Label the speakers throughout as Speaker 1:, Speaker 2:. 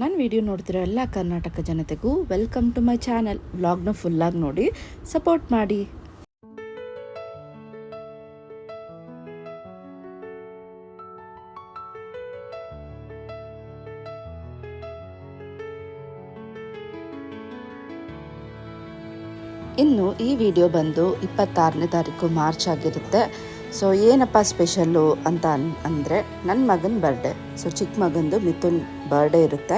Speaker 1: ನನ್ನ ವಿಡಿಯೋ ನೋಡ್ತಿರೋ ಎಲ್ಲ ಕರ್ನಾಟಕ ಜನತೆಗೂ ವೆಲ್ಕಮ್ ಟು ಮೈ ಚಾನಲ್ ವ್ಲಾಗ್ನ ಫುಲ್ಲಾಗಿ ನೋಡಿ ಸಪೋರ್ಟ್ ಮಾಡಿ. ಇನ್ನು ಈ ವಿಡಿಯೋ ಬಂದು ಇಪ್ಪತ್ತಾರನೇ ತಾರೀಕು ಮಾರ್ಚ್ ಆಗಿರುತ್ತೆ. ಸೊ ಏನಪ್ಪ ಸ್ಪೆಷಲ್ಲು ಅಂತ ಅನ್, ಅಂದರೆ ನನ್ನ ಮಗನ ಬರ್ಡೇ ಸೊ ಚಿಕ್ಕ ಮಗಂದು ಮಿಥುನ್ ಬರ್ಡೇ ಇರುತ್ತೆ.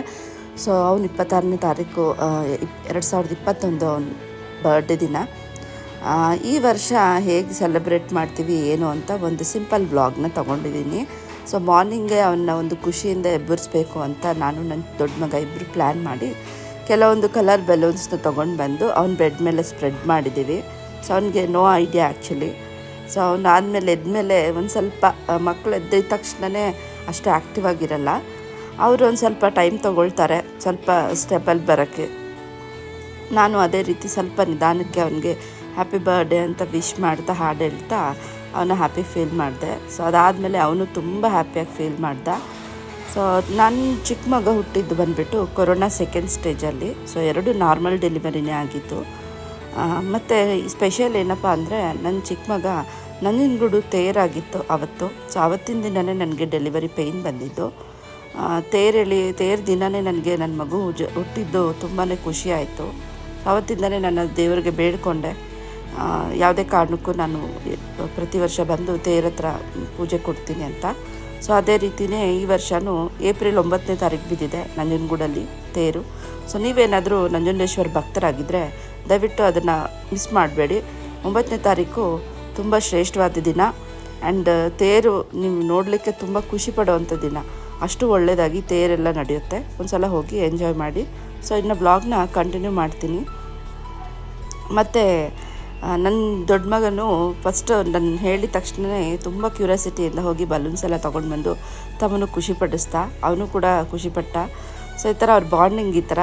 Speaker 1: ಸೊ ಅವ್ನು ಇಪ್ಪತ್ತಾರನೇ ತಾರೀಕು ಎರಡು ಸಾವಿರದ ಇಪ್ಪತ್ತೊಂದು ಅವನ ಬರ್ಡೇ ದಿನ. ಈ ವರ್ಷ ಹೇಗೆ ಸೆಲೆಬ್ರೇಟ್ ಮಾಡ್ತೀವಿ, ಏನು ಅಂತ ಒಂದು ಸಿಂಪಲ್ ಬ್ಲಾಗ್ನ ತೊಗೊಂಡಿದ್ದೀನಿ ಸೊ ಮಾರ್ನಿಂಗೇ ಅವನ್ನ ಒಂದು ಖುಷಿಯಿಂದ ಎಬ್ಬರಿಸ್ಬೇಕು ಅಂತ ನಾನು ನನ್ನ ದೊಡ್ಡ ಮಗ ಇಬ್ಬರು ಪ್ಲ್ಯಾನ್ ಮಾಡಿ ಕೆಲವೊಂದು ಕಲರ್ ಬೆಲೂನ್ಸ್ನ ತೊಗೊಂಡು ಬಂದು ಅವ್ನ ಬೆಡ್ ಮೇಲೆ ಸ್ಪ್ರೆಡ್ ಮಾಡಿದ್ದೀವಿ ಸೊ ಅವನಿಗೆ ನೋ ಐಡಿಯಾ ಆ್ಯಕ್ಚುಲಿ ಸೊ ಅವ್ನು ಆದಮೇಲೆ ಎದ್ಮೇಲೆ ಒಂದು ಸ್ವಲ್ಪ ಮಕ್ಕಳು ಎದ್ದಿದ ತಕ್ಷಣವೇ ಅಷ್ಟು ಆ್ಯಕ್ಟಿವ್ ಆಗಿರಲ್ಲ. ಅವರು ಒಂದು ಸ್ವಲ್ಪ ಟೈಮ್ ತೊಗೊಳ್ತಾರೆ, ಸ್ವಲ್ಪ ಸ್ಟೆಪಲ್ಲಿ ಬರೋಕ್ಕೆ. ನಾನು ಅದೇ ರೀತಿ ಸ್ವಲ್ಪ ನಿಧಾನಕ್ಕೆ ಅವನಿಗೆ ಹ್ಯಾಪಿ ಬರ್ಡೇ ಅಂತ ವಿಶ್ ಮಾಡ್ತಾ, ಹಾಡು ಹೇಳ್ತಾ ಅವನ ಹ್ಯಾಪಿ ಫೀಲ್ ಮಾಡಿದೆ. ಸೊ ಅದಾದಮೇಲೆ ಅವನು ತುಂಬ ಹ್ಯಾಪಿಯಾಗಿ ಫೀಲ್ ಮಾಡ್ದ. ಸೊ ನನ್ನ ಚಿಕ್ಕ ಮಗ ಹುಟ್ಟಿದ್ದು ಬಂದುಬಿಟ್ಟು ಕೊರೋನಾ ಸೆಕೆಂಡ್ ಸ್ಟೇಜಲ್ಲಿ ಸೊ ಎರಡು ನಾರ್ಮಲ್ ಡೆಲಿವರಿನೇ ಆಗಿತ್ತು. ಮತ್ತು ಸ್ಪೆಷಲ್ ಏನಪ್ಪ ಅಂದರೆ ನನ್ನ ಚಿಕ್ಕ ಮಗ ನಂಜನಗೂಡು ತೇರಾಗಿತ್ತು ಅವತ್ತು. ಸೊ ಆವತ್ತಿನ ದಿನವೇ ನನಗೆ ಡೆಲಿವರಿ ಪೇಯ್ನ್ ಬಂದಿದ್ದು. ತೇರೆಳಿ, ತೇರ್ ದಿನವೇ ನನಗೆ ನನ್ನ ಮಗು ಜ, ಹುಟ್ಟಿದ್ದು ತುಂಬಾ ಖುಷಿ ಆಯಿತು. ಅವತ್ತಿಂದಲೇ ನನ್ನ ದೇವರಿಗೆ ಬೇಡಿಕೊಂಡೆ. ಯಾವುದೇ ಕಾರಣಕ್ಕೂ ನಾನು ಪ್ರತಿ ವರ್ಷ ಬಂದು ತೇರ ಹತ್ರ ಪೂಜೆ ಕೊಡ್ತೀನಿ ಅಂತ. ಸೊ ಅದೇ ರೀತಿಯೇ ಈ ವರ್ಷವೂ ಏಪ್ರಿಲ್ ಒಂಬತ್ತನೇ ತಾರೀಕು ಬಿದ್ದಿದೆ ನಂಜನಗೂಡಲ್ಲಿ ತೇರು. ಸೊ ನೀವೇನಾದರೂ ನಂಜುಂಡೇಶ್ವರ ಭಕ್ತರಾಗಿದ್ದರೆ ದಯವಿಟ್ಟು ಅದನ್ನು ಮಿಸ್ ಮಾಡಬೇಡಿ. ಒಂಬತ್ತನೇ ತಾರೀಕು ತುಂಬ ಶ್ರೇಷ್ಠವಾದ ದಿನ. ಆ್ಯಂಡ್ ತೇರು ನೀವು ನೋಡಲಿಕ್ಕೆ ತುಂಬ ಖುಷಿ ಪಡುವಂಥ ದಿನ. ಅಷ್ಟು ಒಳ್ಳೆಯದಾಗಿ ತೇರೆಲ್ಲ ನಡೆಯುತ್ತೆ. ಒಂದು ಸಲ ಹೋಗಿ ಎಂಜಾಯ್ ಮಾಡಿ. ಸೊ ಇನ್ನು ಬ್ಲಾಗ್ನ ಕಂಟಿನ್ಯೂ ಮಾಡ್ತೀನಿ. ಮತ್ತು ನನ್ನ ದೊಡ್ಡ ಮಗನು ಫಸ್ಟ್ ನನ್ನ ಹೇಳಿದ ತಕ್ಷಣವೇ ತುಂಬ ಕ್ಯೂರಿಯಾಸಿಟಿಯಿಂದ ಹೋಗಿ ಬಲೂನ್ಸ್ ಎಲ್ಲ ತೊಗೊಂಡು ಬಂದು ತಮ್ಮನ್ನು ಖುಷಿಪಡಿಸ್ತಾ ಅವನು ಕೂಡ ಖುಷಿಪಟ್ಟ ಸೊ ಈ ಥರ ಅವ್ರ ಬಾಂಡಿಂಗ್ ಈ ಥರ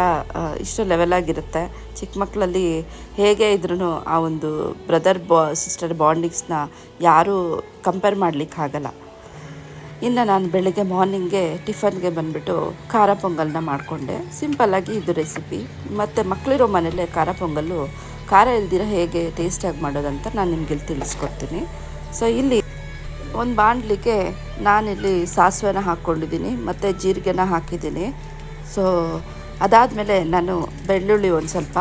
Speaker 1: ಇಷ್ಟು ಲೆವೆಲಾಗಿರುತ್ತೆ ಚಿಕ್ಕ ಮಕ್ಕಳಲ್ಲಿ ಹೇಗೆ ಇದ್ರೂ ಆ ಒಂದು ಬ್ರದರ್ ಬಾ ಸಿಸ್ಟರ್ ಬಾಂಡಿಂಗ್ಸ್ನ ಯಾರೂ ಕಂಪೇರ್ ಮಾಡಲಿಕ್ಕೆ ಆಗಲ್ಲ. ಇನ್ನು ನಾನು ಬೆಳಗ್ಗೆ ಮಾರ್ನಿಂಗ್ಗೆ ಟಿಫನ್ಗೆ ಬಂದುಬಿಟ್ಟು ಖಾರ ಪೊಂಗಲ್ನ ಮಾಡಿಕೊಂಡೆ. ಸಿಂಪಲ್ಲಾಗಿ ಇದು ರೆಸಿಪಿ ಮತ್ತು ಮಕ್ಕಳಿರೋ ಮನೇಲೆ ಖಾರ ಪೊಂಗಲ್ಲು, ಖಾರ ಇಲ್ದಿರೋ ಹೇಗೆ ಟೇಸ್ಟಾಗಿ ಮಾಡೋದಂತ ನಾನು ನಿಮಗೆ ತಿಳಿಸ್ಕೊಡ್ತೀನಿ. ಸೊ ಇಲ್ಲಿ ಒಂದು ಬಾಣಲಿಗೆ ನಾನಿಲ್ಲಿ ಸಾಸಿವೆನ ಹಾಕ್ಕೊಂಡಿದ್ದೀನಿ, ಮತ್ತು ಜೀರಿಗೆನ ಹಾಕಿದ್ದೀನಿ. ಸೊ ಅದಾದಮೇಲೆ ನಾನು ಬೆಳ್ಳುಳ್ಳಿ ಒಂದು ಸ್ವಲ್ಪ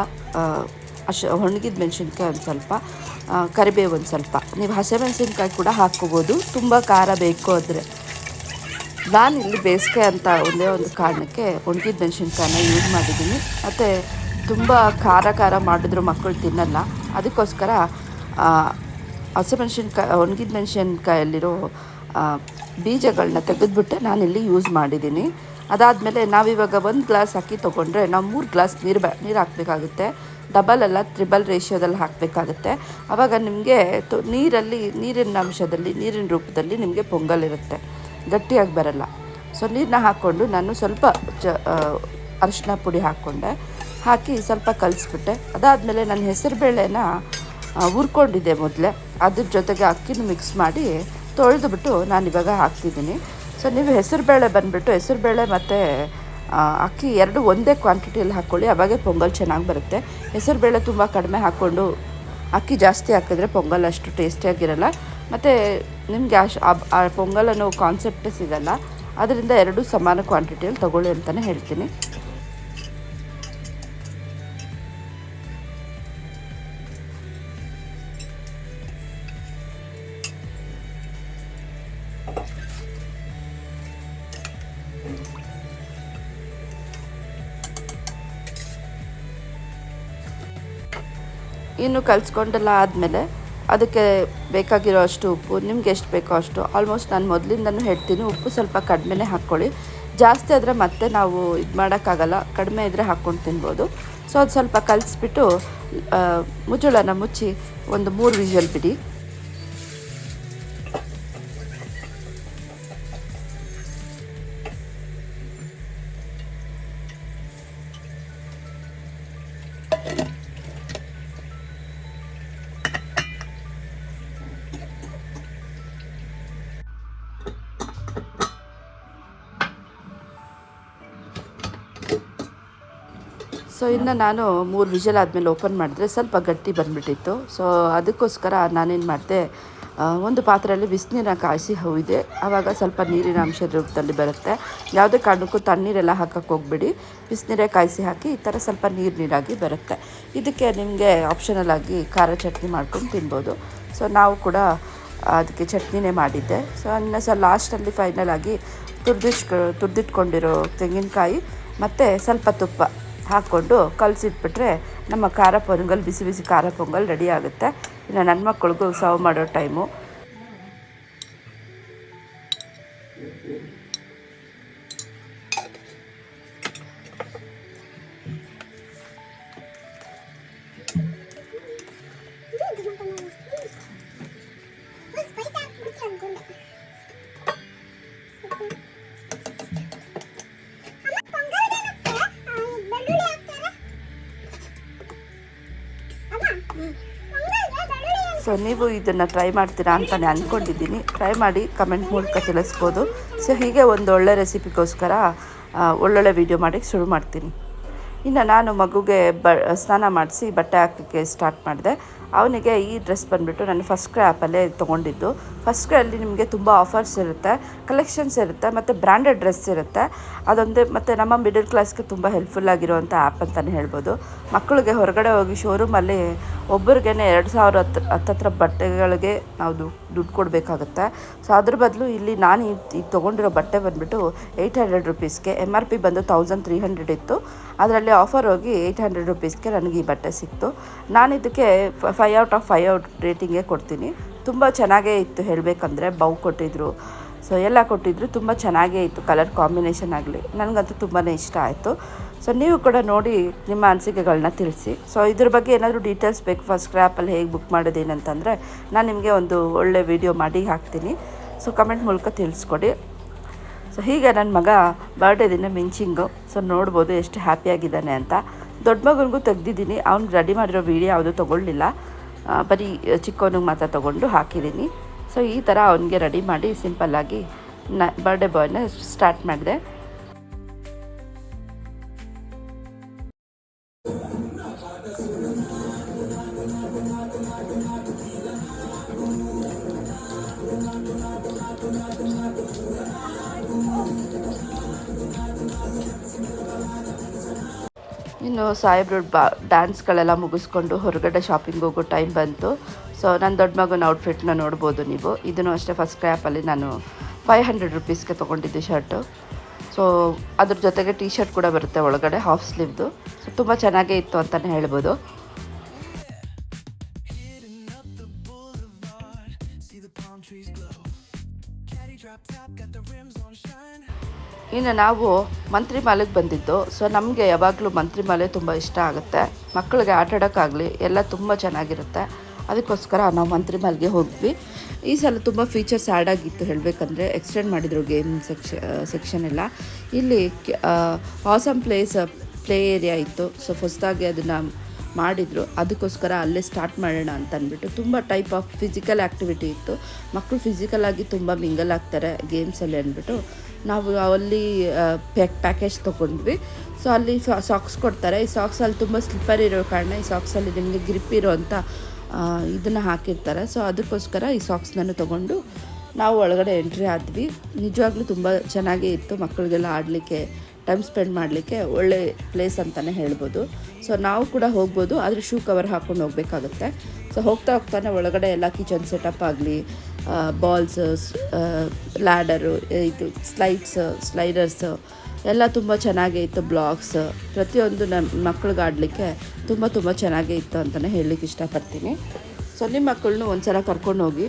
Speaker 1: ಅಶ್, ಒಣಗಿದ ಮೆಣಸಿನ್ಕಾಯಿ ಒಂದು ಸ್ವಲ್ಪ ಕರಿಬೇವು ಒಂದು ಸ್ವಲ್ಪ. ನೀವು ಹಸಿಮೆಣಸಿನ್ಕಾಯಿ ಕೂಡ ಹಾಕ್ಕೋಬೋದು. ತುಂಬ ಖಾರ ಬೇಕು ಆದರೆ. ನಾನು ಇಲ್ಲಿ ಬೇಸಿಗೆ ಅಂತ ಒಂದೇ ಒಂದು ಕಾರಣಕ್ಕೆ ಒಣಗಿದ ಮೆಣಸಿನ್ಕಾಯನ್ನ ಯೂಸ್ ಮಾಡಿದ್ದೀನಿ. ಮತ್ತು ತುಂಬ ಖಾರ ಖಾರ ಮಾಡಿದ್ರು ಮಕ್ಕಳು ತಿನ್ನಲ್ಲ. ಅದಕ್ಕೋಸ್ಕರ ಹಸಿಮೆಣ್ಸಿನ್ಕಾಯಿ, ಒಣಗಿದ ಮೆಣಸಿನ್ಕಾಯಲ್ಲಿರೋ ಬೀಜಗಳನ್ನ ತೆಗೆದುಬಿಟ್ಟು ನಾನಿಲ್ಲಿ ಯೂಸ್ ಮಾಡಿದ್ದೀನಿ. ಅದಾದಮೇಲೆ ನಾವಿವಾಗ ಒಂದು ಗ್ಲಾಸ್ ಅಕ್ಕಿ ತೊಗೊಂಡ್ರೆ ನಾವು ಮೂರು ಗ್ಲಾಸ್ ನೀರು ಬ ನೀರು ಹಾಕಬೇಕಾಗುತ್ತೆ. ಡಬಲ್ ಅಲ್ಲ ತ್ರಿಬಲ್ ರೇಷಿಯೋದಲ್ಲಿ ಹಾಕಬೇಕಾಗುತ್ತೆ. ಆವಾಗ ನಿಮಗೆ ತು ನೀರಲ್ಲಿ, ನೀರಿನ ಅಂಶದಲ್ಲಿ, ನೀರಿನ ರೂಪದಲ್ಲಿ ನಿಮಗೆ ಪೊಂಗಲ್ ಇರುತ್ತೆ. ಗಟ್ಟಿಯಾಗಿ ಬರಲ್ಲ. ಸೊ ನೀರನ್ನ ಹಾಕ್ಕೊಂಡು ನಾನು ಸ್ವಲ್ಪ ಚ ಅರಿಶಿನ ಪುಡಿ ಹಾಕ್ಕೊಂಡೆ. ಹಾಕಿ ಸ್ವಲ್ಪ ಕಲಿಸ್ಬಿಟ್ಟೆ. ಅದಾದಮೇಲೆ ನಾನು ಹೆಸರುಬೇಳೆನ ಹುರ್ಕೊಂಡಿದ್ದೆ ಮೊದಲೇ. ಅದ್ರ ಜೊತೆಗೆ ಅಕ್ಕಿನ ಮಿಕ್ಸ್ ಮಾಡಿ ತೊಳೆದುಬಿಟ್ಟು ನಾನು ಇವಾಗ ಹಾಕ್ತಿದ್ದೀನಿ. ಸೊ ನೀವು ಹೆಸರುಬೇಳೆ ಬಂದುಬಿಟ್ಟು ಹೆಸರುಬೇಳೆ ಮತ್ತು ಅಕ್ಕಿ ಎರಡು ಒಂದೇ ಕ್ವಾಂಟಿಟಿಯಲ್ಲಿ ಹಾಕ್ಕೊಳ್ಳಿ ಅವಾಗೆ ಪೊಂಗಲ್ ಚೆನ್ನಾಗಿ ಬರುತ್ತೆ. ಹೆಸರುಬೇಳೆ ತುಂಬ ಕಡಿಮೆ ಹಾಕ್ಕೊಂಡು ಅಕ್ಕಿ ಜಾಸ್ತಿ ಹಾಕಿದ್ರೆ ಪೊಂಗಲ್ ಅಷ್ಟು ಟೇಸ್ಟಿಯಾಗಿರಲ್ಲ ಮತ್ತು ನಿಮಗೆ ಅಶ್ ಆ ಪೊಂಗಲ್ ಅನ್ನೋ ಕಾನ್ಸೆಪ್ಟೇ ಸಿಗಲ್ಲ. ಅದರಿಂದ ಎರಡು ಸಮಾನ ಕ್ವಾಂಟಿಟಿಯಲ್ಲಿ ತೊಗೊಳ್ಳಿ ಅಂತಲೇ ಹೇಳ್ತೀನಿ. ಇನ್ನು ಕಲಿಸ್ಕೊಂಡೆಲ್ಲ ಆದಮೇಲೆ ಅದಕ್ಕೆ ಬೇಕಾಗಿರೋ ಅಷ್ಟು ಉಪ್ಪು, ನಿಮ್ಗೆ ಎಷ್ಟು ಬೇಕೋ ಅಷ್ಟು ಆಲ್ಮೋಸ್ಟ್ ನಾನು ಮೊದಲಿಂದನೂ ಹೇಳ್ತೀನಿ, ಉಪ್ಪು ಸ್ವಲ್ಪ ಕಡಿಮೆನೇ ಹಾಕ್ಕೊಳ್ಳಿ. ಜಾಸ್ತಿ ಆದರೆ ಮತ್ತೆ ನಾವು ಇದು ಮಾಡೋಕ್ಕಾಗಲ್ಲ, ಕಡಿಮೆ ಇದ್ದರೆ ಹಾಕ್ಕೊಂಡು ತಿನ್ಬೋದು. ಸೊ ಅದು ಸ್ವಲ್ಪ ಕಲಿಸ್ಬಿಟ್ಟು ಮುಚ್ಚಳನ ಮುಚ್ಚಿ ಒಂದು ಮೂರು ವಿಷಲ್ ಬಿಡಿ. ಇನ್ನು ನಾನು ಮೂರು ವಿಷಲ್ ಆದಮೇಲೆ ಓಪನ್ ಮಾಡಿದ್ರೆ ಸ್ವಲ್ಪ ಗಟ್ಟಿ ಬಂದುಬಿಟ್ಟಿತ್ತು. ಸೊ ಅದಕ್ಕೋಸ್ಕರ ನಾನೇನು ಮಾಡಿದೆ ಒಂದು ಪಾತ್ರೆಯಲ್ಲಿ ಬಿಸಿನೀರನ್ನ ಕಾಯಿಸಿ ಹೋಯಿದೆ, ಆವಾಗ ಸ್ವಲ್ಪ ನೀರಿನ ಅಂಶ ರೂಪದಲ್ಲಿ ಬರುತ್ತೆ. ಯಾವುದೇ ಕಾರಣಕ್ಕೂ ತಣ್ಣೀರೆಲ್ಲ ಹಾಕಕ್ಕೆ ಹೋಗ್ಬಿಡಿ. ಬಿಸಿನೀರೇ ಕಾಯಿಸಿ ಹಾಕಿ ಈ ಥರ ಸ್ವಲ್ಪ ನೀರು ನೀರಾಗಿ ಬರುತ್ತೆ. ಇದಕ್ಕೆ ನಿಮಗೆ ಆಪ್ಷನಲ್ ಆಗಿ ಖಾರ ಚಟ್ನಿ ಮಾಡ್ಕೊಂಡು ತಿನ್ಬೋದು. ಸೊ ನಾವು ಕೂಡ ಅದಕ್ಕೆ ಚಟ್ನಿನೇ ಮಾಡಿದ್ದೆ. ಸೊ ಇನ್ನು ಸ್ವಲ್ಪ ಲಾಸ್ಟಲ್ಲಿ ಫೈನಲ್ ಆಗಿ ತುರ್ದಿಸ್ಕ ತುರ್ದಿಟ್ಕೊಂಡಿರೋ ತೆಂಗಿನಕಾಯಿ, ಮತ್ತು ಸ್ವಲ್ಪ ತುಪ್ಪ. ಹಾಕ್ಕೊಂಡು ಕಲಸಿಟ್ಬಿಟ್ರೆ ನಮ್ಮ ಖಾರ ಪೊಂಗಲ್, ಬಿಸಿ ಬಿಸಿ ಖಾರ ಪೊಂಗಲ್ ರೆಡಿ ಆಗುತ್ತೆ. ಇನ್ನು ನನ್ನ ಮಕ್ಕಳಿಗೂ ಸರ್ವ್ ಮಾಡೋ ಟೈಮು ಸೊ ನೀವು ಇದನ್ನು ಟ್ರೈ ಮಾಡ್ತೀರಾ ಅಂತಲೇ ಅಂದ್ಕೊಂಡಿದ್ದೀನಿ ಟ್ರೈ ಮಾಡಿ ಕಮೆಂಟ್ ಮೂಲಕ ತಿಳಿಸ್ಬೋದು. ಸೊ ಹೀಗೆ ಒಂದು ಒಳ್ಳೆ ರೆಸಿಪಿಗೋಸ್ಕರ ಒಳ್ಳೊಳ್ಳೆ ವೀಡಿಯೋ ಮಾಡಿ ಶುರು ಮಾಡ್ತೀನಿ. ಇನ್ನು ನಾನು ಮಗುಗೆ ಬ, ಸ್ನಾನ ಮಾಡಿಸಿ ಬಟ್ಟೆ ಹಾಕೋಕ್ಕೆ ಸ್ಟಾರ್ಟ್ ಮಾಡಿದೆ. ಅವನಿಗೆ ಈ ಡ್ರೆಸ್ ಬಂದುಬಿಟ್ಟು ನಾನು ಫಸ್ಟ್ ಕ್ರೈ ಆ್ಯಪಲ್ಲೇ ತೊಗೊಂಡಿದ್ದು. ಫಸ್ಟ್ ಕ್ರೈಯಲ್ಲಿ ನಿಮಗೆ ತುಂಬ ಆಫರ್ಸ್ ಇರುತ್ತೆ ಕಲೆಕ್ಷನ್ಸ್ ಇರುತ್ತೆ, ಮತ್ತು ಬ್ರ್ಯಾಂಡೆಡ್ ಡ್ರೆಸ್ ಇರುತ್ತೆ. ಅದೊಂದೇ ಮತ್ತು ನಮ್ಮ ಮಿಡಲ್ ಕ್ಲಾಸ್ಗೆ ತುಂಬ ಹೆಲ್ಪ್ಫುಲ್ ಆಗಿರುವಂಥ ಆ್ಯಪ್ ಅಂತಲೇ ಹೇಳ್ಬೋದು. ಮಕ್ಕಳಿಗೆ ಹೊರಗಡೆ ಹೋಗಿ ಶೋರೂಮಲ್ಲಿ ಒಬ್ಬರಿಗೆ ಎರಡು ಸಾವಿರ ಹತ್ತು ಹತ್ತತ್ರ ಬಟ್ಟೆಗಳಿಗೆ ನಾವು ದುಡ್ಡು ಕೊಡಬೇಕಾಗುತ್ತೆ. ಸೊ ಅದ್ರ ಬದಲು ಇಲ್ಲಿ ನಾನು ಈ ತೊಗೊಂಡಿರೋ ಬಟ್ಟೆ ಬಂದುಬಿಟ್ಟು ಏಯ್ಟ್ ಹಂಡ್ರೆಡ್ ರುಪೀಸ್ಗೆ ಎಂ ಆರ್ ಪಿ ಬಂದು ತೌಸಂಡ್ ತ್ರೀ ಹಂಡ್ರೆಡ್ ಇತ್ತು. ಅದರಲ್ಲಿ ಆಫರ್ ಹೋಗಿ ಏಯ್ಟ್ ಹಂಡ್ರೆಡ್ ರುಪೀಸ್ಗೆ ನನಗೆ ಈ ಬಟ್ಟೆ ಸಿಕ್ತು. ನಾನು ಇದಕ್ಕೆ five out of five out ರೇಟಿಂಗೇ ಕೊಡ್ತೀನಿ. ತುಂಬ ಚೆನ್ನಾಗೇ ಇತ್ತು ಹೇಳಬೇಕಂದ್ರೆ ಬೌ ಕೊಟ್ಟಿದ್ರು. ಸೊ ಎಲ್ಲ ಕೊಟ್ಟಿದ್ರು. ತುಂಬ ಚೆನ್ನಾಗೇ ಇತ್ತು ಕಲರ್ ಕಾಂಬಿನೇಷನ್ ಆಗಲಿ. ನನಗಂತೂ ತುಂಬಾ ಇಷ್ಟ ಆಯಿತು. ಸೊ ನೀವು ಕೂಡ ನೋಡಿ ನಿಮ್ಮ ಅನಿಸಿಕೆಗಳನ್ನ ತಿಳಿಸಿ. ಸೊ ಇದ್ರ ಬಗ್ಗೆ ಏನಾದರೂ ಡೀಟೇಲ್ಸ್ ಬೇಕು ಫಸ್ಟ್ ಕ್ರ್ಯಾಪಲ್ಲಿ ಹೇಗೆ ಬುಕ್ ಮಾಡೋದೇನಂತಂದರೆ ನಾನು ನಿಮಗೆ ಒಂದು ಒಳ್ಳೆ ವಿಡಿಯೋ ಮಾಡಿ ಹಾಕ್ತೀನಿ. ಸೊ ಕಮೆಂಟ್ ಮೂಲಕ ತಿಳಿಸ್ಕೊಡಿ. ಸೊ ಹೀಗೆ ನನ್ನ ಮಗ ಬರ್ಡೇ ದಿನ ಮಿಂಚಿಂಗು. ಸೊ ನೋಡ್ಬೋದು ಎಷ್ಟು ಹ್ಯಾಪಿಯಾಗಿದ್ದಾನೆ ಅಂತ. ದೊಡ್ಡ ಮಗನಿಗೂ ತೆಗ್ದಿದ್ದೀನಿ. ಅವ್ನಿಗೆ ರೆಡಿ ಮಾಡಿರೋ ವೀಡಿಯೋ ಯಾವುದೂ ತೊಗೊಳ್ಳಿಲ್ಲ. ಬರೀ ಚಿಕ್ಕವನಿಗೆ ಮಾತ್ರ ತೊಗೊಂಡು ಹಾಕಿದ್ದೀನಿ. ಸೊ ಈ ಥರ ಅವನಿಗೆ ರೆಡಿ ಮಾಡಿ ಸಿಂಪಲ್ಲಾಗಿ ನ ಬರ್ಡೇ ಬಾಯ್ನ ಸ್ಟಾರ್ಟ್ ಮಾಡಿದೆ. ಸಾಹೇಬ್ರು ಬಾ ಡ್ಯಾನ್ಸ್ಗಳೆಲ್ಲ ಮುಗಿಸ್ಕೊಂಡು ಹೊರಗಡೆ ಶಾಪಿಂಗ್ ಹೋಗೋ ಟೈಮ್ ಬಂತು. ಸೊ ನನ್ನ ದೊಡ್ಡ ಮಗನ ಔಟ್ಫಿಟ್ನ ನೋಡ್ಬೋದು ನೀವು. ಇದನ್ನು ಅಷ್ಟೇ ಫಸ್ಟ್ ಕ್ರ್ಯಾಪಲ್ಲಿ ನಾನು ಫೈವ್ ಹಂಡ್ರೆಡ್ ರುಪೀಸ್ಗೆ ತೊಗೊಂಡಿದ್ದೆ ಶರ್ಟು ಸೊ ಅದ್ರ ಜೊತೆಗೆ ಟೀ ಶರ್ಟ್ ಕೂಡ ಬರುತ್ತೆ ಒಳಗಡೆ ಹಾಫ್ ಸ್ಲೀವ್ದು ಸೊ ತುಂಬ ಚೆನ್ನಾಗೇ ಇತ್ತು ಅಂತಲೇ ಹೇಳ್ಬೋದು. ಇನ್ನು ನಾವು ಮಂತ್ರಿ ಮಾಲೆಗೆ ಬಂದಿದ್ದು ಸೊ ನಮಗೆ ಯಾವಾಗಲೂ ಮಂತ್ರಿ ಮಾಲೆ ತುಂಬ ಇಷ್ಟ ಆಗುತ್ತೆ. ಮಕ್ಕಳಿಗೆ ಆಟ ಆಡೋಕ್ಕಾಗಲಿ ಎಲ್ಲ ತುಂಬ ಚೆನ್ನಾಗಿರುತ್ತೆ. ಅದಕ್ಕೋಸ್ಕರ ನಾವು ಮಂತ್ರಿ ಮಾಲ್ಗೆ ಹೋಗ್ವಿ ಈ ಸಲ ತುಂಬ ಫೀಚರ್ಸ್ ಆ್ಯಡ್ ಆಗಿತ್ತು ಹೇಳಬೇಕಂದ್ರೆ ಎಕ್ಸ್ಟೆಂಡ್ ಮಾಡಿದರು ಗೇಮ್ ಸೆಕ್ಷ ಸೆಕ್ಷನ್ ಎಲ್ಲ. ಇಲ್ಲಿ ಆಸಮ್ ಪ್ಲೇಸ್ ಪ್ಲೇ ಏರಿಯಾ ಇತ್ತು. ಸೊ ಹೊಸದಾಗಿ ಅದನ್ನು ಮಾಡಿದರು, ಅದಕ್ಕೋಸ್ಕರ ಅಲ್ಲೇ ಸ್ಟಾರ್ಟ್ ಮಾಡೋಣ ಅಂತ ಅಂದ್ಬಿಟ್ಟು ತುಂಬ ಟೈಪ್ ಆಫ್ ಫಿಸಿಕಲ್ ಆ್ಯಕ್ಟಿವಿಟಿ ಇತ್ತು. ಮಕ್ಕಳು ಫಿಸಿಕಲಾಗಿ ತುಂಬ ಮಿಂಗಲ್ ಆಗ್ತಾರೆ ಗೇಮ್ಸಲ್ಲಿ ಅಂದ್ಬಿಟ್ಟು. ನಾವು ಅಲ್ಲಿ ಪ್ಯಾಕ್ ಪ್ಯಾಕೇಜ್ ತೊಗೊಂಡ್ವಿ. ಸೊ ಅಲ್ಲಿ ಸಾಕ್ಸ್ ಕೊಡ್ತಾರೆ. ಈ ಸಾಕ್ಸಲ್ಲಿ ತುಂಬ ಸ್ಲಿಪ್ಪರ್ ಇರೋ ಕಾರಣ ಈ ಸಾಕ್ಸಲ್ಲಿ ನಿಮಗೆ ಗ್ರಿಪ್ ಇರೋವಂಥ ಇದನ್ನು ಹಾಕಿರ್ತಾರೆ. ಸೊ ಅದಕ್ಕೋಸ್ಕರ ಈ ಸಾಕ್ಸ್ನನ್ನು ತೊಗೊಂಡು ನಾವು ಒಳಗಡೆ ಎಂಟ್ರಿ ಆದ್ವಿ. ನಿಜವಾಗ್ಲೂ ತುಂಬ ಚೆನ್ನಾಗೇ ಇತ್ತು ಮಕ್ಕಳಿಗೆಲ್ಲ ಆಡಲಿಕ್ಕೆ. ಟೈಮ್ ಸ್ಪೆಂಡ್ ಮಾಡಲಿಕ್ಕೆ ಒಳ್ಳೆ ಪ್ಲೇಸ್ ಅಂತಲೇ ಹೇಳ್ಬೋದು. ಸೊ ನಾವು ಕೂಡ ಹೋಗ್ಬೋದು, ಆದರೆ ಶೂ ಕವರ್ ಹಾಕ್ಕೊಂಡು ಹೋಗಬೇಕಾಗುತ್ತೆ. ಸೊ ಹೋಗ್ತಾ ಹೋಗ್ತಾನೆ ಒಳಗಡೆ ಎಲ್ಲ ಕಿಚನ್ ಸೆಟಪ್ ಆಗಲಿ ಬಾಲ್ಸ್ ಲ್ಯಾಡರು ಇದು ಸ್ಲೈಡ್ಸ್ ಸ್ಲೈಡರ್ಸ್ ಎಲ್ಲ ತುಂಬ ಚೆನ್ನಾಗೇ ಇತ್ತು ಬ್ಲಾಗ್ಸ್ ಪ್ರತಿಯೊಂದು ನಮ್ಮ ಮಕ್ಳಿಗೆ ಆಡಲಿಕ್ಕೆ ತುಂಬ ತುಂಬ ಚೆನ್ನಾಗೇ ಇತ್ತು ಅಂತಲೇ ಹೇಳಲಿಕ್ಕೆ ಇಷ್ಟಪಡ್ತೀನಿ. ಸೊ ನಿಮ್ಮ ಮಕ್ಕಳನ್ನೂ ಒಂದು ಸಲ ಕರ್ಕೊಂಡು ಹೋಗಿ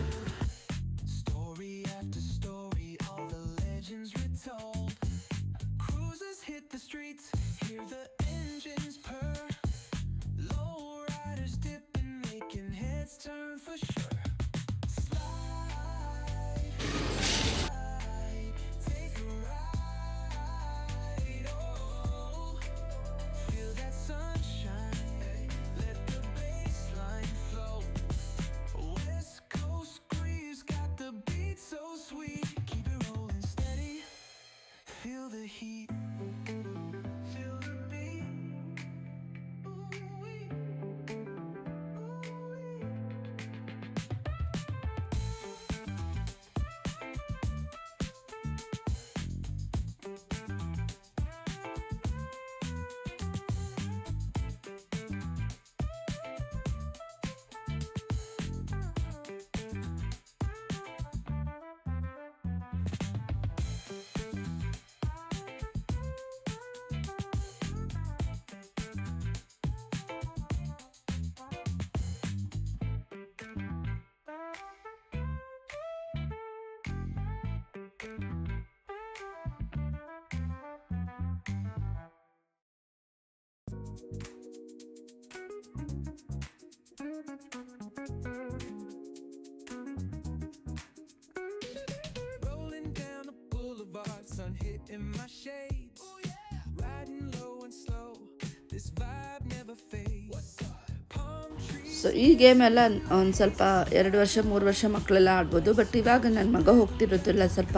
Speaker 1: ಸೊ oh, ಈ ಗೇಮೆಲ್ಲ ಒಂದು ಸ್ವಲ್ಪ ಎರಡು ವರ್ಷ ಮೂರು ವರ್ಷ ಮಕ್ಕಳೆಲ್ಲ ಆಡ್ಬೋದು ಬಟ್ ಇವಾಗ ನನ್ನ ಮಗ ಹೋಗ್ತಿರೋದಿಲ್ಲ ಸ್ವಲ್ಪ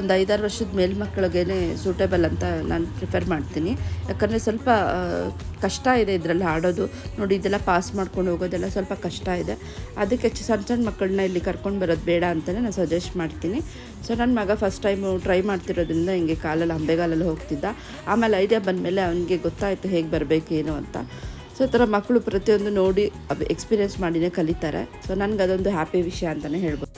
Speaker 1: ಒಂದು ಐದಾರು ವರ್ಷದ ಮೇಲ್ಮಕ್ಕಳಿಗೇ ಸೂಟೇಬಲ್ ಅಂತ ನಾನು ಪ್ರಿಫರ್ ಮಾಡ್ತೀನಿ. ಯಾಕಂದರೆ ಸ್ವಲ್ಪ ಕಷ್ಟ ಇದೆ ಇದರಲ್ಲಿ ಆಡೋದು. ನೋಡಿ, ಇದೆಲ್ಲ ಪಾಸ್ ಮಾಡ್ಕೊಂಡು ಹೋಗೋದೆಲ್ಲ ಸ್ವಲ್ಪ ಕಷ್ಟ ಇದೆ. ಅದಕ್ಕೆ ಹೆಚ್ಚು ಸಣ್ಣ ಸಣ್ಣ ಮಕ್ಕಳನ್ನ ಇಲ್ಲಿ ಕರ್ಕೊಂಡು ಬರೋದು ಬೇಡ ಅಂತಲೇ ನಾನು ಸಜೆಸ್ಟ್ ಮಾಡ್ತೀನಿ. ಸೊ ನನ್ನ ಮಗ ಫಸ್ಟ್ ಟೈಮು ಟ್ರೈ ಮಾಡ್ತಿರೋದ್ರಿಂದ ಹಿಂಗೆ ಕಾಲಲ್ಲಿ ಅಂಬೆಗಾಲಲ್ಲಿ ಹೋಗ್ತಿದ್ದ. ಆಮೇಲೆ ಐಡಿಯಾ ಬಂದಮೇಲೆ ಅವನಿಗೆ ಗೊತ್ತಾಯಿತು ಹೇಗೆ ಬರಬೇಕೇನು ಅಂತ. ಸೊ ಈ ಥರ ಮಕ್ಕಳು ಪ್ರತಿಯೊಂದು ನೋಡಿ ಎಕ್ಸ್ಪೀರಿಯೆನ್ಸ್ ಮಾಡಿನೇ ಕಲಿತಾರೆ. ಸೊ ನನಗೆ ಅದೊಂದು ಹ್ಯಾಪಿ ವಿಷಯ ಅಂತಲೇ ಹೇಳ್ಬೋದು.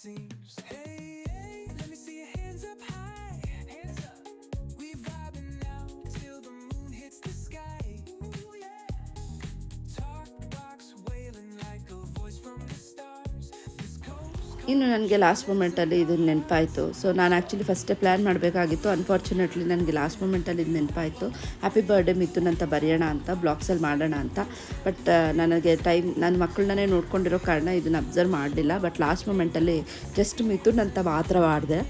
Speaker 2: Seems.
Speaker 1: ಇನ್ನು ನನಗೆ ಲಾಸ್ಟ್ ಮೂಮೆಂಟಲ್ಲಿ ಇದು ನೆನಪಾಯಿತು. ಸೊ ನಾನು ಆ್ಯಕ್ಚುಲಿ ಫಸ್ಟೇ ಪ್ಲ್ಯಾನ್ ಮಾಡಬೇಕಾಗಿತ್ತು. ಅನ್ಫಾರ್ಚುನೇಟ್ಲಿ ನನಗೆ ಲಾಸ್ಟ್ ಮೂಮೆಂಟಲ್ಲಿ ಇದು ನೆನಪಾಯಿತು. ಹ್ಯಾಪಿ ಬರ್ಡೇ ಮಿಥುನ್ ಅಂತ ಬರೆಯೋಣ ಅಂತ ಬ್ಲಾಗ್ಸಲ್ಲಿ ಮಾಡೋಣ ಅಂತ. ಬಟ್ ನನಗೆ ಟೈಮ್ ನನ್ನ ಮಕ್ಕಳನ್ನೇ ನೋಡ್ಕೊಂಡಿರೋ ಕಾರಣ ಇದನ್ನು ಅಬ್ಸರ್ವ್ ಮಾಡಲಿಲ್ಲ. ಬಟ್ ಲಾಸ್ಟ್ ಮೂಮೆಂಟಲ್ಲಿ ಜಸ್ಟ್ ಮಿಥುನ್ ಅಂತ ಮಾತ್ರ ಮಾಡಿದೆ.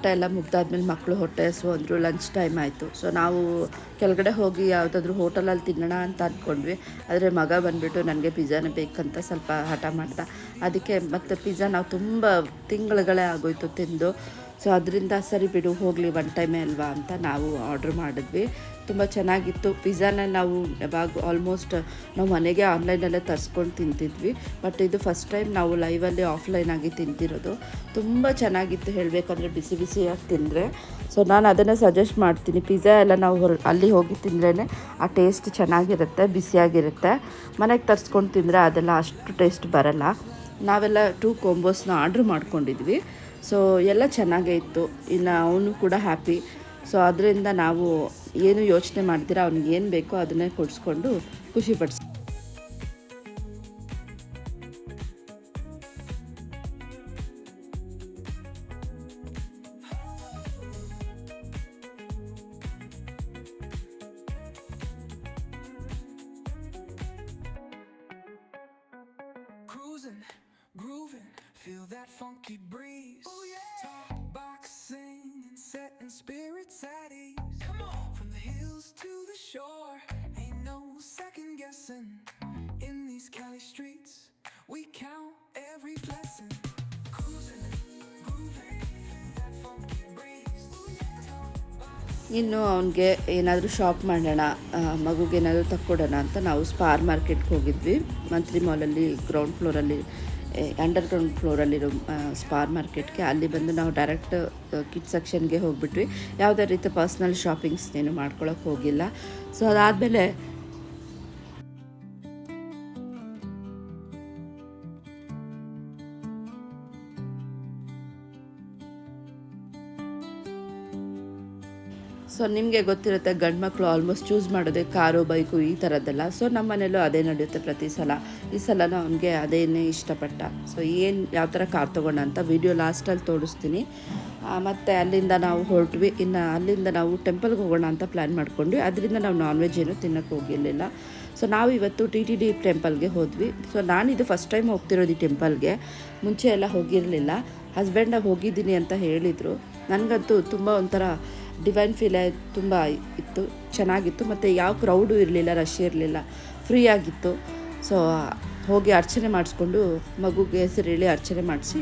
Speaker 1: ಆಟ ಎಲ್ಲ ಮುಗ್ದಾದ್ಮೇಲೆ ಮಕ್ಕಳು ಹೊಟ್ಟೆ ಹಸು ಅಂದರು ಲಂಚ್ ಟೈಮ್ ಆಯಿತು. ಸೊ ನಾವು ಕೆಳಗಡೆ ಹೋಗಿ ಯಾವುದಾದ್ರೂ ಹೋಟೆಲಲ್ಲಿ ತಿನ್ನೋಣ ಅಂತ ಅಂದ್ಕೊಂಡ್ವಿ ಆದರೆ ಮಗ ಬಂದುಬಿಟ್ಟು ನನಗೆ ಪಿಜ್ಜಾನೇ ಬೇಕಂತ ಸ್ವಲ್ಪ ಹಠ ಮಾಡ್ದ. ಅದಕ್ಕೆ ಮತ್ತು ಪಿಜ್ಜಾ ನಾವು ತುಂಬ ತಿಂಗಳುಗಳೇ ಆಗೋಯ್ತು ತಿಂದು. ಸೊ ಅದರಿಂದ ಸರಿ ಬಿಡು, ಹೋಗಲಿ ಒನ್ ಟೈಮೇ ಅಲ್ವಾ ಅಂತ ನಾವು ಆರ್ಡ್ರ್ ಮಾಡಿದ್ವಿ. ತುಂಬ ಚೆನ್ನಾಗಿತ್ತು. ಪಿಜ್ಜಾನ ನಾವು ಯಾವಾಗ ಆಲ್ಮೋಸ್ಟ್ ನಾವು ಮನೆಗೆ ಆನ್ಲೈನಲ್ಲೇ ತರಿಸ್ಕೊಂಡು ತಿಂತಿದ್ವಿ. ಬಟ್ ಇದು ಫಸ್ಟ್ ಟೈಮ್ ನಾವು ಲೈವಲ್ಲಿ ಆಫ್ಲೈನಾಗಿ ತಿಂತಿರೋದು ತುಂಬ ಚೆನ್ನಾಗಿತ್ತು ಹೇಳಬೇಕಂದ್ರೆ ಬಿಸಿ ಬಿಸಿಯಾಗಿ ತಿಂದರೆ. ಸೊ ನಾನು ಅದನ್ನೇ ಸಜೆಸ್ಟ್ ಮಾಡ್ತೀನಿ. ಪಿಜ್ಜಾ ಎಲ್ಲ ನಾವು ಹೊರ, ಅಲ್ಲಿ ಹೋಗಿ ತಿಂದ್ರೇ ಆ ಟೇಸ್ಟ್ ಚೆನ್ನಾಗಿರುತ್ತೆ, ಬಿಸಿಯಾಗಿರುತ್ತೆ. ಮನೆಗೆ ತರಿಸ್ಕೊಂಡು ತಿಂದರೆ ಅದೆಲ್ಲ ಅಷ್ಟು ಟೇಸ್ಟ್ ಬರಲ್ಲ. ನಾವೆಲ್ಲ ಟೂ ಕೊಂಬೋಸ್ನ ಆರ್ಡ್ರ್ ಮಾಡ್ಕೊಂಡಿದ್ವಿ. ಸೊ ಎಲ್ಲ ಚೆನ್ನಾಗೇ ಇತ್ತು ಇನ್ನು ಅವನು ಕೂಡ ಹ್ಯಾಪಿ ಸೊ ಅದರಿಂದ ನಾವು ಏನು ಯೋಚನೆ ಮಾಡ್ತೀರ ಅವ್ನಿಗೆ ಏನು ಬೇಕೋ ಅದನ್ನೇ ಕೊಡಿಸ್ಕೊಂಡು ಖುಷಿ ಪಡಿಸ್
Speaker 2: grooving, feel that funky breeze.
Speaker 1: ಇನ್ನು ಅವನಿಗೆ ಏನಾದರೂ ಶಾಪ್ ಮಾಡೋಣ ಮಗುಗೆ ಏನಾದರೂ ತಕ್ಕೊಡೋಣ ಅಂತ ನಾವು ಸ್ಪಾರ್ ಮಾರ್ಕೆಟ್ಗೆ ಹೋಗಿದ್ವಿ. ಮಂತ್ರಿ ಮಾಲಲ್ಲಿ ಗ್ರೌಂಡ್ ಫ್ಲೋರಲ್ಲಿ ಅಂಡರ್ ಗ್ರೌಂಡ್ ಫ್ಲೋರಲ್ಲಿರೋ ಸ್ಪಾರ್ ಮಾರ್ಕೆಟ್ಗೆ ಅಲ್ಲಿ ಬಂದು ನಾವು ಡೈರೆಕ್ಟ್ ಕಿಟ್ ಸೆಕ್ಷನ್ಗೆ ಹೋಗ್ಬಿಟ್ವಿ. ಯಾವುದೇ ರೀತಿ ಪರ್ಸ್ನಲ್ ಶಾಪಿಂಗ್ಸ್ ಏನು ಮಾಡ್ಕೊಳಕ್ಕೆ ಹೋಗಿಲ್ಲ. ಸೊ ಅದಾದಮೇಲೆ ಸೊ ನಿಮಗೆ ಗೊತ್ತಿರುತ್ತೆ, ಗಂಡು ಮಕ್ಕಳು ಆಲ್ಮೋಸ್ಟ್ ಚೂಸ್ ಮಾಡೋದೇ ಕಾರು, ಬೈಕು ಈ ಥರದ್ದೆಲ್ಲ. ಸೊ ನಮ್ಮ ಮನೇಲೂ ಅದೇ ನಡೆಯುತ್ತೆ ಪ್ರತಿ ಸಲ. ಈ ಸಲನೂ ಅವನಿಗೆ ಅದೇನೇ ಇಷ್ಟಪಟ್ಟ. ಸೊ ಏನು, ಯಾವ ಥರ ಕಾರ್ ತೊಗೊಂಡ ಅಂತ ವಿಡಿಯೋ ಲಾಸ್ಟಲ್ಲಿ ತೋರಿಸ್ತೀನಿ. ಮತ್ತು ಅಲ್ಲಿಂದ ನಾವು ಹೊರಟ್ವಿ. ಇನ್ನು ಅಲ್ಲಿಂದ ನಾವು ಟೆಂಪಲ್ಗೆ ಹೋಗೋಣ ಅಂತ ಪ್ಲ್ಯಾನ್ ಮಾಡ್ಕೊಂಡ್ವಿ. ಅದರಿಂದ ನಾವು ನಾನ್ ವೆಜ್ ಏನು ತಿನ್ನೋಕ್ಕೆ ಹೋಗಿರಲಿಲ್ಲ. ಸೊ ನಾವು ಇವತ್ತು ಟಿ ಟಿ ಡಿ ಟೆಂಪಲ್ಗೆ ಹೋದ್ವಿ. ಸೊ ನಾನಿದು ಫಸ್ಟ್ ಟೈಮ್ ಹೋಗ್ತಿರೋದು ಈ ಟೆಂಪಲ್ಗೆ ಮುಂಚೆ ಎಲ್ಲ ಹೋಗಿರಲಿಲ್ಲ. ಹಸ್ಬೆಂಡಾಗಿ ಹೋಗಿದ್ದೀನಿ ಅಂತ ಹೇಳಿದರು. ನನಗಂತೂ ತುಂಬ ಒಂಥರ ಡಿವೈನ್ ಫೀಲ್ ತುಂಬ ಇತ್ತು, ಚೆನ್ನಾಗಿತ್ತು. ಮತ್ತು ಯಾವ ಕ್ರೌಡು ಇರಲಿಲ್ಲ ರಶ್ ಇರಲಿಲ್ಲ ಫ್ರೀ ಆಗಿತ್ತು. ಸೊ ಹೋಗಿ ಅರ್ಚನೆ ಮಾಡಿಸ್ಕೊಂಡು ಮಗುಗೆ ಹೆಸರು ಹೇಳಿ ಅರ್ಚನೆ ಮಾಡಿಸಿ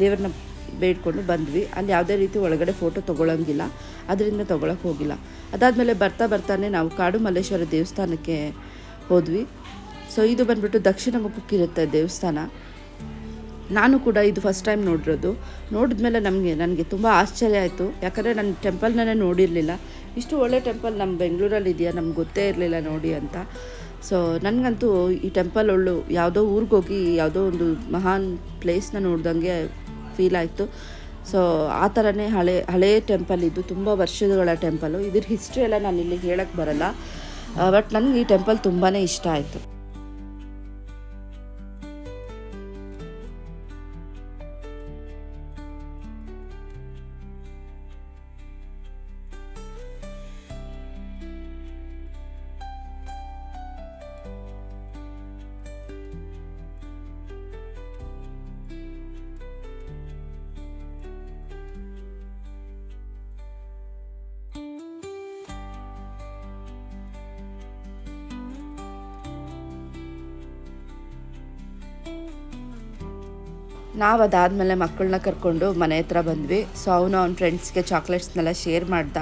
Speaker 1: ದೇವ್ರನ್ನ ಬೇಡ್ಕೊಂಡು ಬಂದ್ವಿ. ಅಲ್ಲಿ ಯಾವುದೇ ರೀತಿ ಒಳಗಡೆ ಫೋಟೋ ತೊಗೊಳಂಗಿಲ್ಲ, ಅದರಿಂದ ತೊಗೊಳಕ್ಕೆ ಹೋಗಿಲ್ಲ. ಅದಾದಮೇಲೆ ಬರ್ತಾ ಬರ್ತಾನೆ ನಾವು ಕಾಡು ಮಲ್ಲೇಶ್ವರ ದೇವಸ್ಥಾನಕ್ಕೆ ಹೋದ್ವಿ. ಸೊ ಇದು ಬಂದ್ಬಿಟ್ಟು ದಕ್ಷಿಣ ಮುಖಕ್ಕಿರುತ್ತೆ ದೇವಸ್ಥಾನ. ನಾನು ಕೂಡ ಇದು ಫಸ್ಟ್ ಟೈಮ್ ನೋಡಿರೋದು. ನೋಡಿದ್ಮೇಲೆ ನಮಗೆ, ನನಗೆ ತುಂಬ ಆಶ್ಚರ್ಯ ಆಯಿತು. ಯಾಕಂದರೆ ನಾನು ಟೆಂಪಲ್ನೇ ನೋಡಿರಲಿಲ್ಲ. ಇಷ್ಟು ಒಳ್ಳೆ ಟೆಂಪಲ್ ನಮ್ಮ ಬೆಂಗಳೂರಲ್ಲಿ ಇದೆಯಾ ನಮ್ಗೆ ಗೊತ್ತೇ ಇರಲಿಲ್ಲ ನೋಡಿ ಅಂತ. ಸೊ ನನಗಂತೂ ಈ ಟೆಂಪಲ್ ಒಳ್ಳು ಯಾವುದೋ ಹೋಗಿ ಯಾವುದೋ ಒಂದು ಮಹಾನ್ ಪ್ಲೇಸ್ನ ನೋಡ್ದಂಗೆ ಫೀಲ್ ಆಯಿತು. ಸೊ ಆ ಥರನೇ ಹಳೆ ಹಳೆಯ ಟೆಂಪಲ್ ಇದು ತುಂಬ ವರ್ಷಗಳ ಟೆಂಪಲು ಇದ್ರ ಹಿಸ್ಟ್ರಿ ಎಲ್ಲ ನಾನು ಇಲ್ಲಿ ಹೇಳಕ್ಕೆ ಬರಲ್ಲ. ಬಟ್ ನನಗೆ ಈ ಟೆಂಪಲ್ ತುಂಬಾ ಇಷ್ಟ ಆಯಿತು. ನಾವು ಅದಾದಮೇಲೆ ಮಕ್ಕಳನ್ನ ಕರ್ಕೊಂಡು ಮನೆ ಹತ್ರ ಬಂದ್ವಿ. ಸೊ ಅವನು ಅವ್ನ ಫ್ರೆಂಡ್ಸ್ಗೆ ಚಾಕ್ಲೇಟ್ಸ್ನೆಲ್ಲ ಶೇರ್ ಮಾಡ್ದ.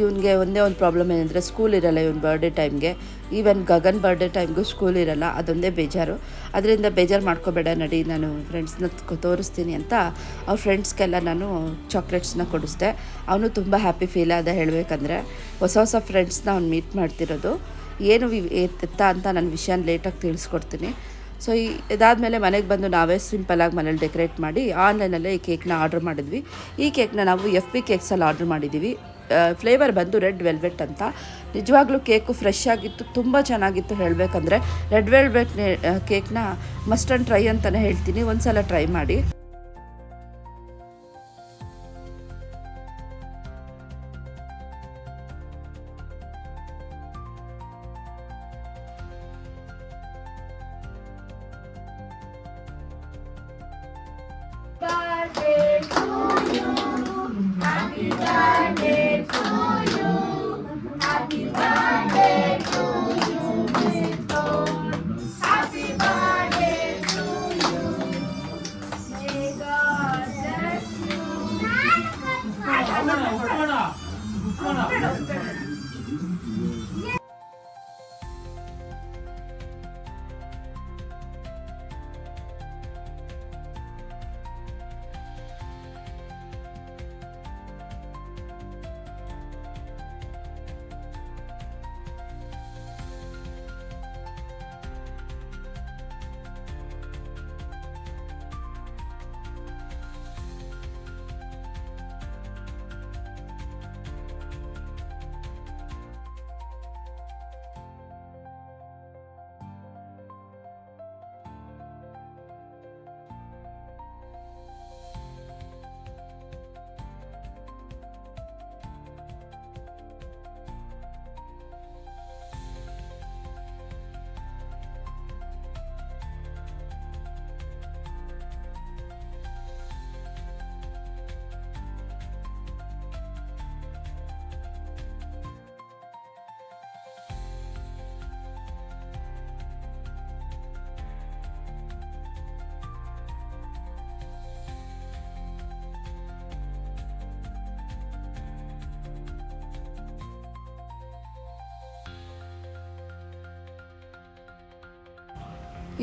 Speaker 1: ಇವನಿಗೆ ಒಂದೇ ಒಂದು ಪ್ರಾಬ್ಲಮ್ ಏನಂದರೆ ಸ್ಕೂಲ್ ಇರಲ್ಲ ಇವನ್ ಬರ್ಡೇ ಟೈಮ್ಗೆ ಈವನ್ ಗಗನ್ ಬರ್ಡೇ ಟೈಮ್ಗೂ ಸ್ಕೂಲ್ ಇರಲ್ಲ, ಅದೊಂದೇ ಬೇಜಾರು. ಅದರಿಂದ ಬೇಜಾರು ಮಾಡ್ಕೋಬೇಡ ನಡಿ, ನಾನು ಫ್ರೆಂಡ್ಸ್ನ ತೋರಿಸ್ತೀನಿ ಅಂತ ಅವ್ರ ಫ್ರೆಂಡ್ಸ್ಗೆಲ್ಲ ನಾನು ಚಾಕ್ಲೇಟ್ಸ್ನ ಕೊಡಿಸ್ದೆ. ಅವನು ತುಂಬ ಹ್ಯಾಪಿ ಫೀಲ್ ಆದ ಹೇಳಬೇಕಂದ್ರೆ, ಹೊಸ ಹೊಸ ಫ್ರೆಂಡ್ಸ್ನ ಅವ್ನು ಮೀಟ್ ಮಾಡ್ತಿರೋದು. ಏನು ಎತ್ತ ಅಂತ ನನ್ನ ವಿಷಯನ ಲೇಟಾಗಿ ತಿಳಿಸ್ಕೊಡ್ತೀನಿ. ಸೊ ಈ ಇದಾದಮೇಲೆ ಮನೆಗೆ ಬಂದು ನಾವೇ ಸಿಂಪಲಾಗಿ ಮನೇಲಿ ಡೆಕೋರೇಟ್ ಮಾಡಿ ಆನ್ಲೈನಲ್ಲೇ ಈ ಕೇಕ್ನ ಆರ್ಡ್ರ್ ಮಾಡಿದ್ವಿ. ಈ ಕೇಕ್ನ ನಾವು ಎಫ್ ಪಿ ಕೇಕ್ಸಲ್ಲಿ ಆರ್ಡ್ರ್ ಮಾಡಿದ್ದೀವಿ ಫ್ಲೇವರ್ ಬಂದು ರೆಡ್ ವೆಲ್ವೆಟ್ ಅಂತ. ನಿಜವಾಗ್ಲೂ ಕೇಕು ಫ್ರೆಶ್ ಆಗಿತ್ತು, ತುಂಬ ಚೆನ್ನಾಗಿತ್ತು ಹೇಳಬೇಕಂದ್ರೆ ರೆಡ್ ವೆಲ್ವೆಟ್ ಕೇಕ್ನ ಮಸ್ಟ್ ಆ್ಯಂಡ್ ಟ್ರೈ ಅಂತಲೇ ಹೇಳ್ತೀನಿ. ಒಂದ್ಸಲ ಟ್ರೈ ಮಾಡಿ. Happy birthday.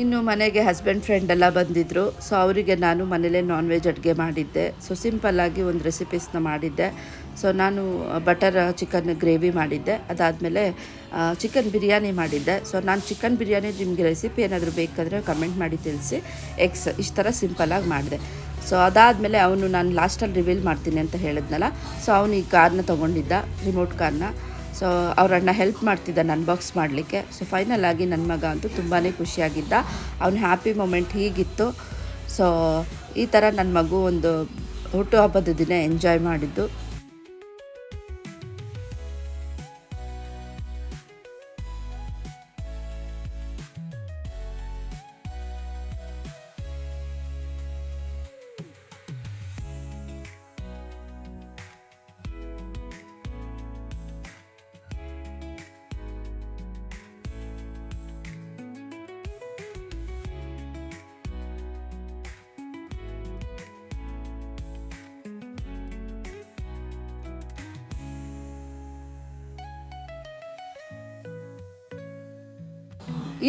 Speaker 1: ಇನ್ನು ಮನೆಗೆ ಹಸ್ಬೆಂಡ್ ಫ್ರೆಂಡ್ ಎಲ್ಲ ಬಂದಿದ್ದರು ಸೊ ಅವರಿಗೆ ನಾನು ಮನೇಲೇ ನಾನ್ ವೆಜ್ ಅಡುಗೆ ಮಾಡಿದ್ದೆ. ಸೊ ಸಿಂಪಲ್ಲಾಗಿ ಒಂದು ರೆಸಿಪೀಸ್ನ ಮಾಡಿದ್ದೆ. ಸೊ ನಾನು ಬಟರ್ ಚಿಕನ್ ಗ್ರೇವಿ ಮಾಡಿದ್ದೆ. ಅದಾದಮೇಲೆ ಚಿಕನ್ ಬಿರಿಯಾನಿ ಮಾಡಿದ್ದೆ. ಸೊ ನಾನು ಚಿಕನ್ ಬಿರಿಯಾನಿ ನಿಮಗೆ ರೆಸಿಪಿ ಏನಾದರೂ ಬೇಕಾದರೆ ಕಮೆಂಟ್ ಮಾಡಿ ತಿಳಿಸಿ. ಎಗ್ಸ್ ಇಷ್ಟು ಥರ ಸಿಂಪಲ್ಲಾಗಿ ಮಾಡಿದೆ. ಸೊ ಅದಾದಮೇಲೆ ಅವನು ನಾನು ಲಾಸ್ಟಲ್ಲಿ ರಿವೀಲ್ ಮಾಡ್ತೀನಿ ಅಂತ ಹೇಳಿದ್ನಲ್ಲ. ಸೊ ಅವನು ಈ ಕಾರ್ನ ತೊಗೊಂಡಿದ್ದ ರಿಮೋಟ್ ಕಾರ್ನ. ಸೊ ಅವರಣ್ಣ ಹೆಲ್ಪ್ ಮಾಡ್ತಿದ್ದ ಅನ್ಬಾಕ್ಸ್ ಮಾಡಲಿಕ್ಕೆ. ಸೊ ಫೈನಲ್ ಆಗಿ ನನ್ನ ಮಗ ಅಂತೂ ತುಂಬಾ ಖುಷಿಯಾಗಿದ್ದ. ಅವ್ನ ಹ್ಯಾಪಿ ಮೂಮೆಂಟ್ ಹೀಗಿತ್ತು. ಸೊ ಈ ಥರ ನನ್ನ ಮಗು ಒಂದು ಹುಟ್ಟುಹಬ್ಬದ ದಿನ ಎಂಜಾಯ್ ಮಾಡಿದ್ದು.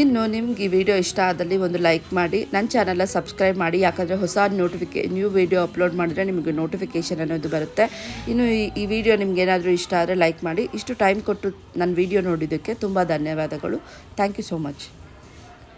Speaker 1: ಇನ್ನು ನಿಮ್ಗೆ ಈ ವಿಡಿಯೋ ಇಷ್ಟ ಆದಲ್ಲಿ ಒಂದು ಲೈಕ್ ಮಾಡಿ. ನನ್ನ ಚಾನಲ್ನ ಸಬ್ಸ್ಕ್ರೈಬ್ ಮಾಡಿ. ಯಾಕಂದರೆ ಹೊಸ ನೋಟಿಫಿಕೇ ನ್ಯೂ ವಿಡಿಯೋ ಅಪ್ಲೋಡ್ ಮಾಡಿದ್ರೆ ನಿಮಗೆ ನೋಟಿಫಿಕೇಷನ್ ಅನ್ನೋದು ಬರುತ್ತೆ. ಇನ್ನು ಈ ವಿಡಿಯೋ ನಿಮ್ಗೆ ಏನಾದರೂ ಇಷ್ಟ ಆದರೆ ಲೈಕ್ ಮಾಡಿ. ಇಷ್ಟು ಟೈಮ್ ಕೊಟ್ಟು ನನ್ನ ವಿಡಿಯೋ ನೋಡಿದ್ದಕ್ಕೆ ತುಂಬ ಧನ್ಯವಾದಗಳು. Thank you so much